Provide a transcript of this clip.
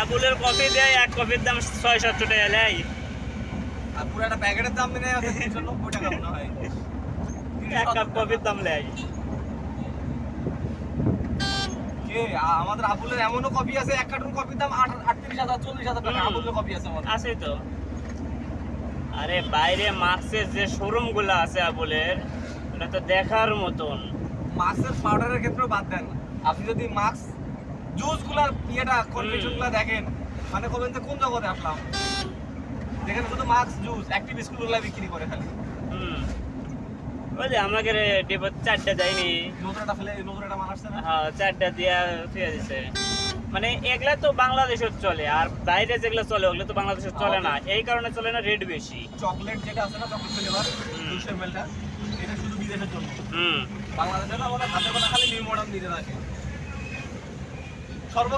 আবুলের coffee দেয় এক কফির দাম ছয় সাতশো টাকা নেয়। পুরো একটা প্যাকেটের দাম দিনে আছে তিনশো নব্বই টাকা মনে হয়। এক কাপ কফির দাম নেয়। কে আমাদের আবুলের এমনও কপি আছে এক কার্টুন কপির দাম আট- আটত্রিশ হাজার চল্লিশ হাজার টাকা। আবুলের কপি আছে আমাদের। আছে তো। আরে বাইরে মার্কসের যে শোরুমগুলো আছে আবুলের ওটা তো দেখার মতন। মাস্কের পাউডারের ক্ষেত্রেও বাদ দেন। আপনি যদি মাস্ক জুসগুলার ইয়েটা দেখেন। মানে কবেন যে কোন জগতে আসলাম? যেখানে শুধু মাস্ক জুস অ্যাক্টিভ স্কুলগুলা বিক্রি করে খালি। হুম। ওই যে আমাকে ডেপো চারটা দেয়নি নতুন ফেলে নতুন মাল আসছে না? হ্যাঁ চারটা দিয়া ফিরে দিছে মানে এগুলা তো বাংলাদেশের চলে আর বাইরে যেগুলো চলে ওগুলো তো বাংলাদেশের চলে না। এই কারণে চলে না রেট বেশি। চকলেট যেটা আছে না চকলেট ফ্লেভার এটা শুধু বিদেশের জন্য। হুম। বাংলাদেশে না আমাদের হাতে গোনা খালি নিউ মডার্ন দিতে থাকে Karma